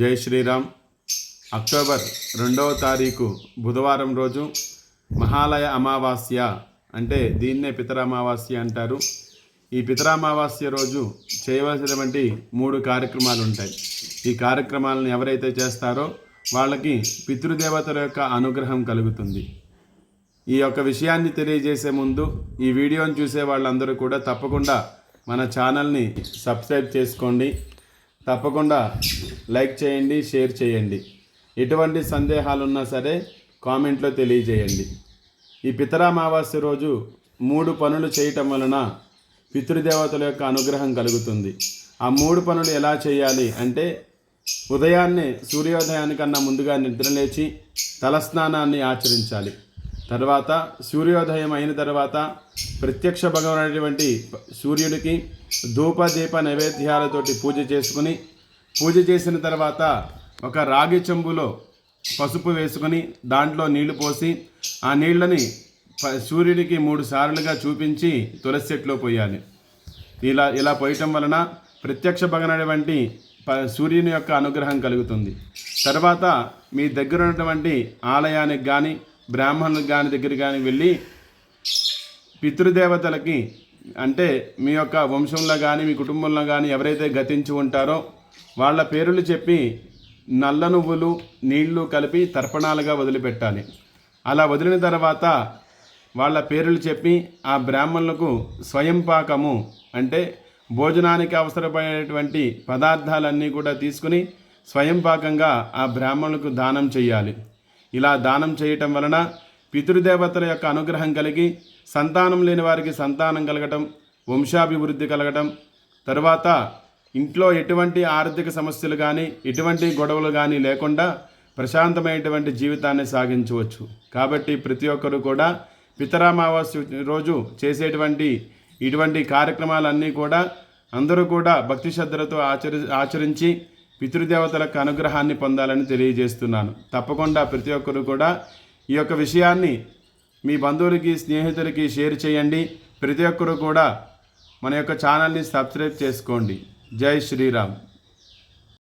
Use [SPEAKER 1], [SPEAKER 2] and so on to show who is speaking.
[SPEAKER 1] జై శ్రీరామ్. అక్టోబర్ రెండవ తారీఖు బుధవారం రోజు మహాలయ అమావాస్య అంటే దీన్నే పితరామావాస్య అంటారు. ఈ పితరామావాస్య రోజు చేయవలసినటువంటి మూడు కార్యక్రమాలు ఉంటాయి ఈ కార్యక్రమాలను ఎవరైతే చేస్తారో వాళ్ళకి పితృదేవతల యొక్క అనుగ్రహం కలుగుతుంది. ఈ యొక్క విషయాన్ని తెలియజేసే ముందు ఈ వీడియోని చూసే వాళ్ళందరూ కూడా తప్పకుండా మన ఛానల్ని సబ్స్క్రైబ్ చేసుకోండి. తప్పకుండా లైక్ చేయండి షేర్ చేయండి. ఎటువంటి సందేహాలు ఉన్నా సరే కామెంట్లో తెలియజేయండి. ఈ పితరామావాస్య రోజు మూడు పనులు చేయటం వలన పితృదేవతల యొక్క అనుగ్రహం కలుగుతుంది. ఆ మూడు పనులు ఎలా చేయాలి అంటే ఉదయాన్నే సూర్యోదయానికన్నా ముందుగా నిద్రలేచి తలస్నానాన్ని ఆచరించాలి. తర్వాత సూర్యోదయం అయిన తర్వాత ప్రత్యక్ష భగవనటువంటి సూర్యుడికి ధూప దీప నైవేద్యాలతోటి పూజ చేసుకుని పూజ చేసిన తర్వాత ఒక రాగి చెంబులో పసుపు వేసుకొని దాంట్లో నీళ్ళు పోసి ఆ నీళ్ళని ప- సూర్యుడికి మూడు సార్లుగా చూపించి తులసి చెట్లో పోయాలి. ఇలా ఇలా పోయటం వలన ప్రత్యక్ష భగనటువంటి ప- సూర్యుని యొక్క అనుగ్రహం కలుగుతుంది. తర్వాత మీ దగ్గర ఉన్నటువంటి ఆలయానికి కానీ బ్రాహ్మణులకు కానీ దగ్గర కానీ వెళ్ళి పితృదేవతలకి అంటే మీ యొక్క వంశంలో కానీ మీ కుటుంబంలో కానీ ఎవరైతే గతించి ఉంటారో వాళ్ళ పేర్లు చెప్పి నల్ల నువ్వులు నీళ్ళు కలిపి తర్పణాలుగా వదిలిపెట్టాలి. అలా వదిలిన తర్వాత వాళ్ళ పేర్లు చెప్పి ఆ బ్రాహ్మణులకు స్వయంపాకము అంటే భోజనానికి అవసరమైనటువంటి పదార్థాలన్నీ కూడా తీసుకుని స్వయంపాకంగా ఆ బ్రాహ్మణులకు దానం చేయాలి. ఇలా దానం చేయటం వలన పితృదేవతల యొక్క అనుగ్రహం కలిగి సంతానం లేని వారికి సంతానం కలగటం వంశాభివృద్ధి కలగటం తర్వాత ఇంట్లో ఎటువంటి ఆర్థిక సమస్యలు కానీ ఎటువంటి గొడవలు కానీ లేకుండా ప్రశాంతమైనటువంటి జీవితాన్ని సాగించవచ్చు. కాబట్టి ప్రతి ఒక్కరూ కూడా పితరామావాస్య రోజు చేసేటువంటి ఇటువంటి కార్యక్రమాలన్నీ కూడా అందరూ కూడా భక్తి శ్రద్ధలతో ఆచరి ఆచరించి పితృదేవతలకు అనుగ్రహాన్ని పొందాలని తెలియజేస్తున్నాను. తప్పకుండా ప్రతి ఒక్కరూ కూడా ఈ యొక్క విషయాన్ని మీ బంధువులకి స్నేహితులకి షేర్ చేయండి. ప్రతి ఒక్కరూ కూడా మన యొక్క ఛానల్ని సబ్స్క్రైబ్ చేసుకోండి. జై శ్రీరామ్.